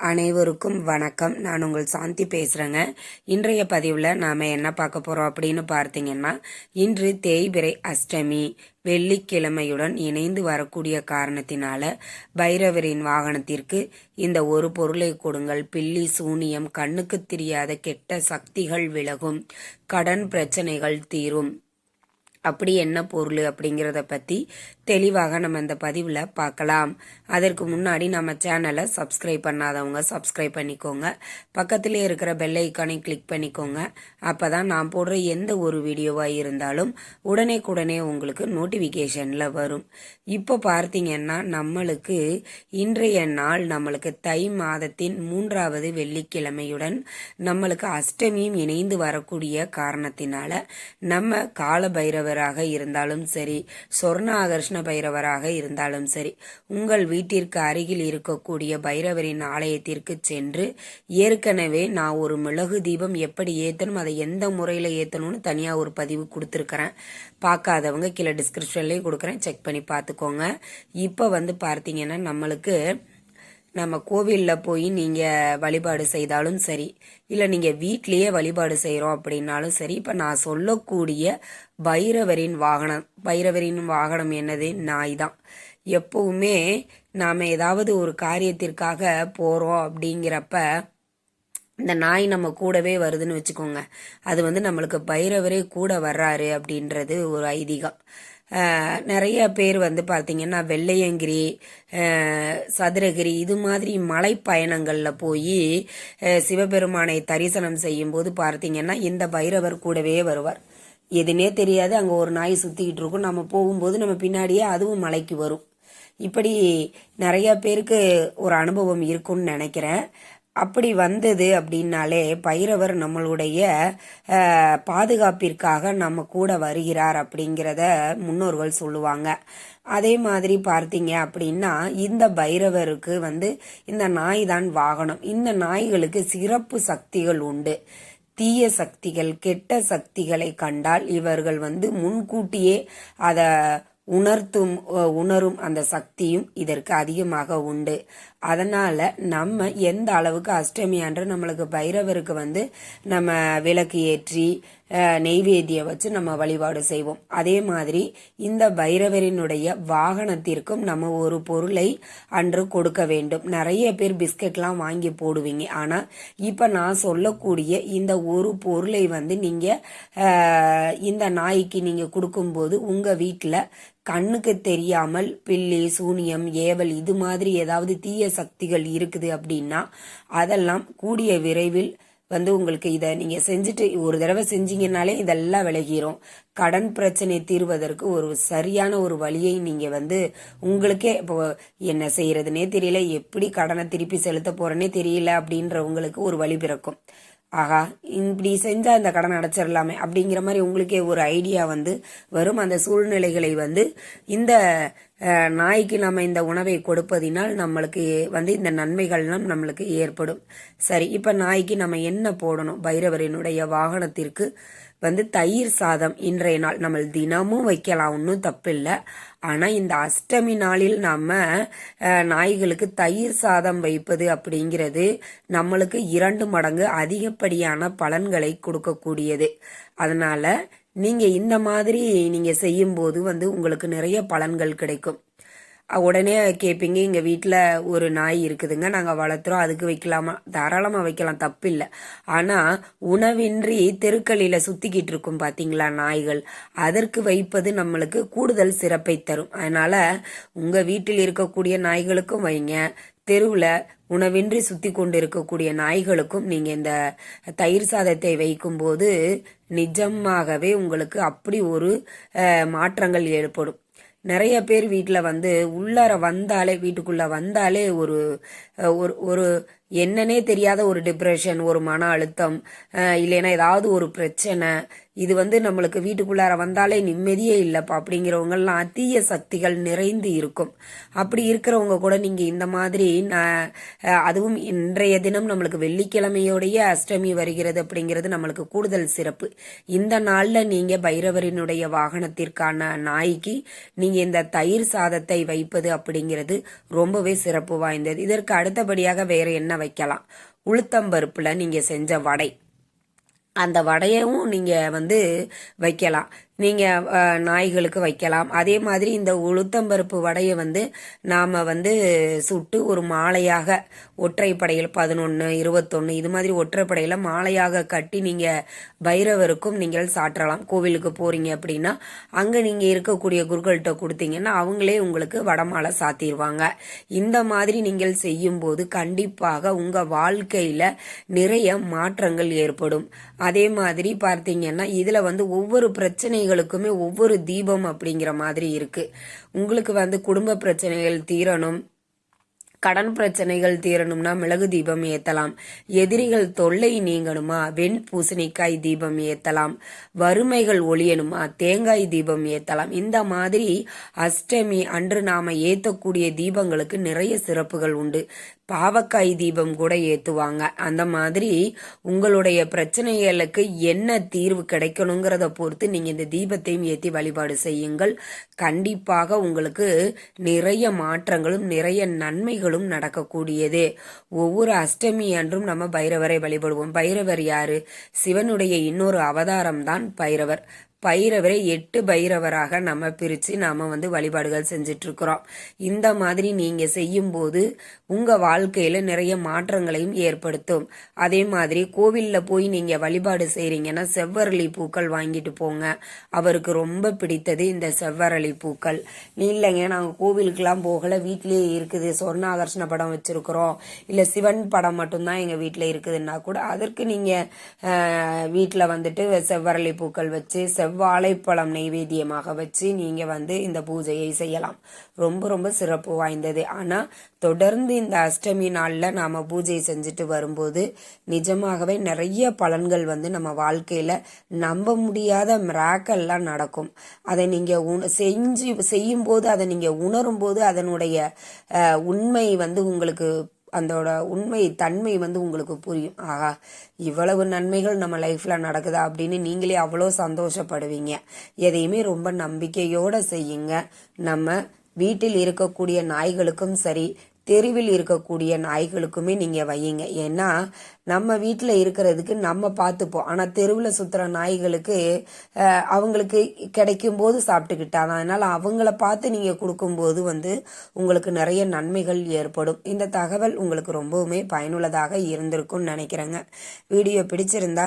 அனைவருக்கும் வணக்கம். நான் உங்கள் சாந்தி பேசுகிறேங்க இன்றைய பதிவில் நாம் என்ன பார்க்க போகிறோம் அப்படின்னு பார்த்தீங்கன்னா இன்று தேய்பிரை அஷ்டமி வெள்ளிக்கிழமையுடன் இணைந்து வரக்கூடிய காரணத்தினால பைரவரின் வாகனத்திற்கு இந்த ஒரு பொருளை கொடுங்கள். பில்லி சூனியம் கண்ணுக்கு தெரியாத கெட்ட சக்திகள் விலகும். கடன் பிரச்சனைகள் தீரும். அப்படி என்ன பொருள் அப்படிங்கிறத பற்றி தெளிவாக நம்ம இந்த பதிவில் பார்க்கலாம். அதற்கு முன்னாடி நம்ம சேனலை சப்ஸ்கிரைப் பண்ணாதவங்க சப்ஸ்கிரைப் பண்ணிக்கோங்க. பக்கத்திலே இருக்கிற பெல் ஐக்கானை கிளிக் பண்ணிக்கோங்க. அப்போ தான் நான் போடுற எந்த ஒரு வீடியோவாக இருந்தாலும் உடனே உடனே உங்களுக்கு நோட்டிஃபிகேஷனில் வரும். இப்போ பார்த்தீங்கன்னா நம்மளுக்கு இன்றைய நாள் நம்மளுக்கு தை மாதத்தின் மூன்றாவது வெள்ளிக்கிழமையுடன் நம்மளுக்கு அஷ்டமியும் இணைந்து வரக்கூடிய காரணத்தினால நம்ம கால பைரவராக இருந்தாலும் சரி சொர்ண ஆகர்ஷ்ண பைரவராக இருந்தாலும் சரி உங்கள் வீட்டிற்கு அருகில் இருக்கக்கூடிய பைரவரின் ஆலயத்திற்கு சென்று ஏற்கனவே நான் ஒரு மிளகு தீபம் எப்படி ஏற்றணும் அதை எந்த முறையில் ஏற்றணும்னு தனியாக ஒரு பதிவு கொடுத்துருக்குறேன். பார்க்காதவங்க கீழே டிஸ்கிரிப்ஷன்லேயும் கொடுக்குறேன். செக் பண்ணி பார்த்துக்கோங்க. இப்போ வந்து பார்த்தீங்கன்னா நம்மளுக்கு நம்ம கோவிலில் போய் நீங்கள் வழிபாடு செய்தாலும் சரி இல்லை நீங்கள் வீட்லேயே வழிபாடு செய்கிறோம் அப்படின்னாலும் சரி இப்போ நான் சொல்லக்கூடிய பைரவரின் வாகனம் பைரவரின் வாகனம் என்னது? நாய் தான் எப்பவுமே நாம் ஏதாவது ஒரு காரியத்திற்காக போகிறோம் அப்படிங்கிறப்ப இந்த நாய் நம்ம கூடவே வருதுன்னு வச்சுக்கோங்க. அது வந்து நம்மளுக்கு பைரவரே கூட வர்றாரு அப்படின்றது ஒரு ஐதீகம். நிறைய பேர் வந்து பார்த்திங்கன்னா வெள்ளையங்கிரி சதுரகிரி இது மாதிரி மலை பயணங்களில் போய் சிவபெருமானை தரிசனம் செய்யும்போது பார்த்தீங்கன்னா இந்த பைரவர் கூடவே வருவார். எதுனே தெரியாது. அங்கே ஒரு நாய் சுற்றிக்கிட்டு இருக்கும். நம்ம போகும்போது நம்ம பின்னாடியே அதுவும் மலைக்கு வரும். இப்படி நிறைய பேருக்கு ஒரு அனுபவம் இருக்கும்னு நினைக்கிறேன். அப்படி வந்தது அப்படின்னாலே பைரவர் நம்மளுடைய பாதுகாப்பிற்காக நம்ம கூட வருகிறார் அப்படிங்கிறத முன்னோர்கள் சொல்லுவாங்க. அதே மாதிரி பார்த்தீங்க அப்படின்னா இந்த பைரவருக்கு வந்து இந்த நாய் தான் வாகனம். இந்த நாய்களுக்கு சிறப்பு சக்திகள் உண்டு. தீய சக்திகள் கெட்ட சக்திகளை கண்டால் இவர்கள் வந்து முன்கூட்டியே அதை உணர்த்தும் உணரும் அந்த சக்தியும் இதற்கு அதிகமாக உண்டு. அதனால் நம்ம எந்த அளவுக்கு அஷ்டமி அன்று நம்மளுக்கு பைரவருக்கு வந்து நம்ம விளக்கு ஏற்றி அஹ், வச்சு நம்ம வழிபாடு செய்வோம். அதே மாதிரி இந்த பைரவரினுடைய வாகனத்திற்கும் நம்ம ஒரு பொருளை அன்று கொடுக்க வேண்டும். நிறைய பேர் பிஸ்கெட்லாம் வாங்கி போடுவீங்க. ஆனால் இப்போ நான் சொல்லக்கூடிய இந்த ஒரு பொருளை வந்து நீங்கள் இந்த நாய்க்கு நீங்கள் கொடுக்கும்போது உங்கள் வீட்டில் கண்ணுக்கு தெரியாமல் பில்லி சூனியம் ஏவல் இது மாதிரி ஏதாவது தீய சக்திகள் இருக்குது அப்படின்னா அதெல்லாம் கூடிய விரைவில் வந்து உங்களுக்கு இதை நீங்கள் செஞ்சுட்டு ஒரு தடவை செஞ்சீங்கனாலே இதெல்லாம் விலகிரும். கடன் பிரச்சனை தீர்வதற்கு ஒரு சரியான ஒரு வழியை நீங்கள் வந்து உங்களுக்கே இப்போ என்ன செய்யறதுனே தெரியல எப்படி கடனை திருப்பி செலுத்த போறேனே தெரியல அப்படின்ற உங்களுக்கு ஒரு வழி பிறக்கும். ஆகா இப்படி செஞ்சா இந்த கடன் அடைச்சிடலாமே அப்படிங்கிற மாதிரி உங்களுக்கே ஒரு ஐடியா வந்து வரும். அந்த சூழ்நிலைகளை வந்து இந்த நாய்க்கு நம்ம இந்த உணவை கொடுப்பதினால் நம்மளுக்கு வந்து இந்த நன்மைகள்லாம் நம்மளுக்கு ஏற்படும். சரி இப்போ நாய்க்கு நம்ம என்ன போடணும்? பைரவரினுடைய வாகனத்திற்கு வந்து தயிர் சாதம் இன்றைய நாள் நம்ம தினமும் வைக்கலாம் ஒன்றும் தப்பில்லை. ஆனால் இந்த அஷ்டமி நாளில் நம்ம நாய்களுக்கு தயிர் சாதம் வைப்பது அப்படிங்கிறது நம்மளுக்கு இரண்டு மடங்கு அதிகப்படியான பலன்களை கொடுக்கக்கூடியது. அதனால நீங்க இந்த மாதிரி நீங்க செய்யும்போது வந்து உங்களுக்கு நிறைய பலன்கள் கிடைக்கும். உடனே கேட்பீங்க எங்கள் வீட்டில் ஒரு நாய் இருக்குதுங்க நாங்கள் வளர்த்துறோம் அதுக்கு வைக்கலாமா? தாராளமாக வைக்கலாம் தப்பில்லை. ஆனால் உணவின்றி தெருக்களில் சுற்றிக்கிட்டு இருக்கும் பார்த்தீங்களா நாய்கள் அதற்கு வைப்பது நம்மளுக்கு கூடுதல் சிறப்பை தரும். அதனால் உங்கள் வீட்டில் இருக்கக்கூடிய நாய்களுக்கும் வைங்க தெருவில் உணவின்றி சுத்தி கொண்டு இருக்கக்கூடிய நாய்களுக்கும் நீங்கள் இந்த தயிர் சாதத்தை வைக்கும்போது நிஜமாகவே உங்களுக்கு அப்படி ஒரு மாற்றங்கள் ஏற்படும். நிறைய பேர் வீட்டில் வந்து உள்ளார வந்தாலே வீட்டுக்குள்ளே வந்தாலே ஒரு ஒரு ஒரு என்னன்னே தெரியாத ஒரு டிப்ரெஷன் ஒரு மன அழுத்தம் இல்லைன்னா ஏதாவது ஒரு பிரச்சனை. இது வந்து நம்மளுக்கு வீட்டுக்குள்ளார வந்தாலே நிம்மதியே இல்லைப்பா. அப்படிங்கிறவங்கெல்லாம் தீய சக்திகள் நிறைந்து இருக்கும். அப்படி இருக்கிறவங்க கூட நீங்கள் இந்த மாதிரி நான் அதுவும் இன்றைய தினம் நம்மளுக்கு வெள்ளிக்கிழமையோடைய அஷ்டமி வருகிறது அப்படிங்கிறது நம்மளுக்கு கூடுதல் சிறப்பு. இந்த நாளில் நீங்கள் பைரவரினுடைய வாகனத்திற்கான நாய்க்கு நீங்கள் இந்த தயிர் சாதத்தை வைப்பது அப்படிங்கிறது ரொம்பவே சிறப்பு வாய்ந்தது. இதற்கு அடுத்தபடியாக வேறு என்ன வைக்கலாம். உளுத்தம்பருப்பில் நீங்க செஞ்ச வடை. அந்த வடையவும் நீங்கள் வந்து வைக்கலாம். நீங்கள் நாய்களுக்கு வைக்கலாம். அதே மாதிரி இந்த உளுத்தம்பருப்பு வடையை வந்து நாம் வந்து சுட்டு ஒரு மாலையாக ஒற்றைப்படையில் பதினொன்று இருபத்தொன்று இது மாதிரி ஒற்றைப்படையில் மாலையாக கட்டி நீங்கள் பைரவருக்கும் நீங்கள் சாற்றலாம். கோவிலுக்கு போகிறீங்க அப்படின்னா அங்கே நீங்கள் இருக்கக்கூடிய குருக்கள்கிட்ட கொடுத்தீங்கன்னா அவங்களே உங்களுக்கு வடமாலை சாத்திடுவாங்க. இந்த மாதிரி நீங்கள் செய்யும்போது கண்டிப்பாக உங்கள் வாழ்க்கையில் நிறைய மாற்றங்கள் ஏற்படும். அதே மாதிரி பார்த்தீங்கன்னா இதில் வந்து ஒவ்வொரு பிரச்சனைகளுக்குமே ஒவ்வொரு தீபம் அப்படிங்கிற மாதிரி இருக்கு. உங்களுக்கு வந்து குடும்ப பிரச்சனைகள் தீரணும். கடன் பிரச்சனைகள் தீரணும்னா மிளகு தீபம் ஏத்தலாம். எதிரிகள் தொல்லை நீங்கணுமா? வெண் பூசணிக்காய் தீபம் ஏத்தலாம். வறுமைகள் ஒளியணுமா தேங்காய் தீபம் ஏத்தலாம். இந்த மாதிரி அஷ்டமி அன்று நாம ஏத்தக்கூடிய தீபங்களுக்கு நிறைய சிறப்புகள் உண்டு. பாவக்காய் தீபம் கூட ஏற்றுவாங்க அந்த மாதிரி உங்களுடைய பிரச்சனைகளுக்கு என்ன தீர்வு கிடைக்கணுங்கிறத பொறுத்து நீங்கள் இந்த தீபத்தையும் ஏற்றி வழிபாடு செய்யுங்கள். கண்டிப்பாக உங்களுக்கு நிறைய மாற்றங்களும் நிறைய நன்மைகளும் நடக்கக்கூடியது. ஒவ்வொரு அஷ்டமி அன்றும் நம்ம பைரவரை வழிபடுவோம். பைரவர் யாரு? சிவனுடைய இன்னொரு அவதாரம் தான் பைரவர். பைரவரை எட்டு பைரவராக நம்ம பிரித்து நாம் வந்து வழிபாடுகள் செஞ்சிட்ருக்குறோம். இந்த மாதிரி நீங்கள் செய்யும்போது உங்கள் வாழ்க்கையில் நிறைய மாற்றங்களையும் ஏற்படுத்தும். அதே மாதிரி கோவிலில் போய் நீங்கள் வழிபாடு செய்கிறீங்கன்னா செவ்வரளி பூக்கள் வாங்கிட்டு போங்க. அவருக்கு ரொம்ப பிடித்தது இந்த செவ்வரளி பூக்கள். இல்லைங்க நாங்கள் கோவிலுக்கெலாம் போகலை வீட்டிலேயே இருக்குது. சொர்ணாதர்ஷன படம் வச்சுருக்குறோம். இல்லை சிவன் படம் மட்டும்தான் எங்கள் வீட்டில் இருக்குதுன்னா கூட அதற்கு நீங்கள் வீட்டில் வந்துட்டு செவ்வரளி பூக்கள் வச்சு வாழைப்பழம் நைவேத்தியமாக வச்சு நீங்கள் வந்து இந்த பூஜையை செய்யலாம். ரொம்ப ரொம்ப சிறப்பு வாய்ந்தது. ஆனால் தொடர்ந்து இந்த அஷ்டமி நாளில் நாம் பூஜை செஞ்சுட்டு வரும்போது நிஜமாகவே நிறைய பலன்கள் வந்து நம்ம வாழ்க்கையில் நம்ப முடியாத மிராக்கல்லாம் நடக்கும். அதை நீங்கள் உண செஞ்சு செய்யும்போது அதை நீங்கள் உணரும்போது அதனுடைய உண்மை வந்து உங்களுக்கு அதோட உண்மை தன்மை வந்து உங்களுக்கு புரியும். ஆகா இவ்வளவு நன்மைகள் நம்ம லைஃப்பில் நடக்குதா அப்படின்னு நீங்களே அவ்வளோ சந்தோஷப்படுவீங்க. எதையுமே ரொம்ப நம்பிக்கையோடு செய்யுங்க. நம்ம வீட்டில் இருக்கக்கூடிய நாய்களுக்கும் சரி தெருவில் இருக்கக்கூடிய நாய்களுக்குமே நீங்கள் வையுங்க. ஏன்னா நம்ம வீட்டில் இருக்கிறதுக்கு நம்ம பார்த்துப்போம் ஆனால் தெருவில் சுற்றுற நாய்களுக்கு அவங்களுக்கு கிடைக்கும் போது சாப்பிட்டுக்கிட்டாங்க அதனால் அவங்கள பார்த்து நீங்கள் கொடுக்கும்போது வந்து உங்களுக்கு நிறைய நன்மைகள் ஏற்படும். இந்த தகவல் உங்களுக்கு ரொம்பவுமே பயனுள்ளதாக இருந்திருக்கும்னு நினைக்கிறேங்க. வீடியோ பிடிச்சிருந்தா